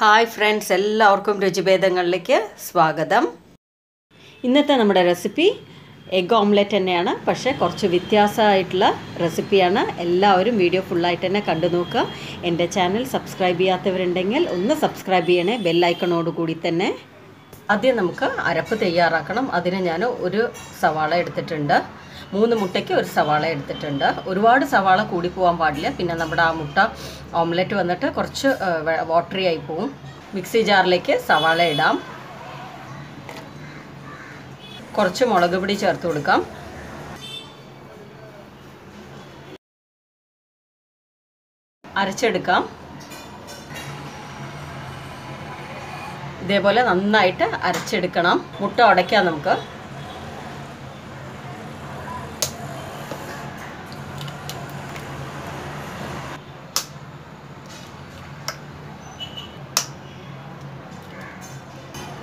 Hi friends എല്ലാവർക്കും രുചിഭേദങ്ങളിലേക്ക് സ്വാഗതം. ഇന്നത്തെ നമ്മുടെ റെസിപ്പി എഗ് ഓംലെറ്റ് തന്നെയാണ്. പക്ഷേ കുറച്ച് വ്യത്യാസമായിട്ടുള്ള റെസിപ്പിയാണ് എല്ലാവരും വീഡിയോ ഫുള്ളായിട്ട് തന്നെ കണ്ടു നോക്കുക. എന്റെ ചാനൽ സബ്സ്ക്രൈബ് ചെയ്യാത്തവരുണ്ടെങ്കിൽ ഒന്ന് സബ്സ്ക്രൈബ് ചെയ്യണേ. ബെല്ലൈക്കണോട് കൂടി തന്നെ ആദ്യം നമുക്ക് അരപ്പ് തയ്യാറാക്കണം. അതിന് ഞാൻ ഒരു സവാള എടുത്തിട്ടുണ്ട്. മൂന്ന് മുട്ടയ്ക്ക് ഒരു സവാള എടുത്തിട്ടുണ്ട്. ഒരുപാട് സവാള കൂടി പോകാൻ പാടില്ല. പിന്നെ നമ്മുടെ ആ മുട്ട ഓംലെറ്റ് വന്നിട്ട് കുറച്ച് വാട്ടറി ആയി പോവും. മിക്സി ജാറിലേക്ക് സവാള ഇടാം. കുറച്ച് മുളക് പൊടി ചേർത്ത് കൊടുക്കാം. അരച്ചെടുക്കാം. ഇതേപോലെ നന്നായിട്ട് അരച്ചെടുക്കണം. മുട്ട ഉടയ്ക്കാം നമുക്ക്.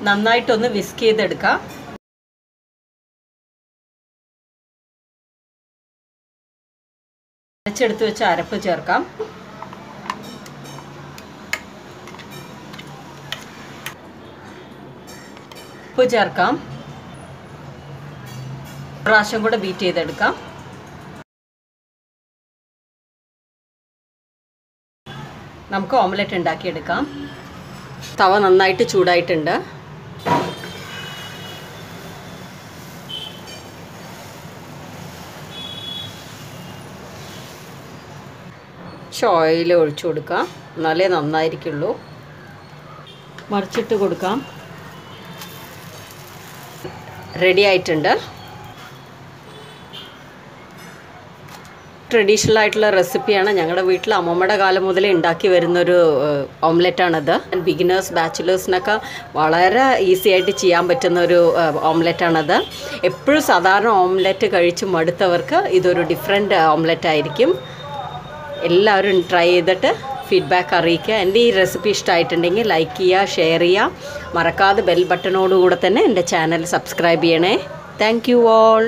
നന്നായിട്ടൊന്ന് വിസ്ക് ചെയ്തെടുക്കാം. അരച്ചെടുത്ത് വെച്ച അരപ്പ് ചേർക്കാം. ഉപ്പ് ചേർക്കാം. പ്രാവശ്യം കൂടെ ബീറ്റ് ചെയ്തെടുക്കാം. നമുക്ക് ഓംലെറ്റ് ഉണ്ടാക്കിയെടുക്കാം. തവ നന്നായിട്ട് ചൂടായിട്ടുണ്ട്. ഓയിൽ ഒഴിച്ചു കൊടുക്കാം. എന്നാലേ നന്നായിരിക്കുള്ളൂ. മറിച്ചിട്ട് കൊടുക്കാം. റെഡി ആയിട്ടുണ്ട്. ട്രഡീഷണൽ ആയിട്ടുള്ള റെസിപ്പിയാണ് ഞങ്ങളുടെ വീട്ടിൽ അമ്മമ്മയുടെ കാലം മുതലേ ഉണ്ടാക്കി വരുന്നൊരു ഓംലെറ്റാണിത് ബിഗിനേഴ്സ് ബാച്ചിലേഴ്സിനൊക്കെ വളരെ ഈസി ആയിട്ട് ചെയ്യാൻ പറ്റുന്ന ഒരു ഓംലെറ്റാണത് എപ്പോഴും സാധാരണ ഓംലെറ്റ് കഴിച്ച് മടുത്തവർക്ക് ഇതൊരു ഡിഫറെന്റ് ഓംലെറ്റ് ആയിരിക്കും. എല്ലാവരും ട്രൈ ചെയ്തിട്ട് ഫീഡ്ബാക്ക് അറിയിക്കുക. എന്റെ ഈ റെസിപ്പി ഇഷ്ടമായിട്ടുണ്ടെങ്കിൽ ലൈക്ക് ചെയ്യുക ഷെയർ ചെയ്യുക. മറക്കാതെ ബെൽ ബട്ടണോടുകൂടെ തന്നെ എന്റെ ചാനൽ സബ്സ്ക്രൈബ് ചെയ്യണേ. Thank you all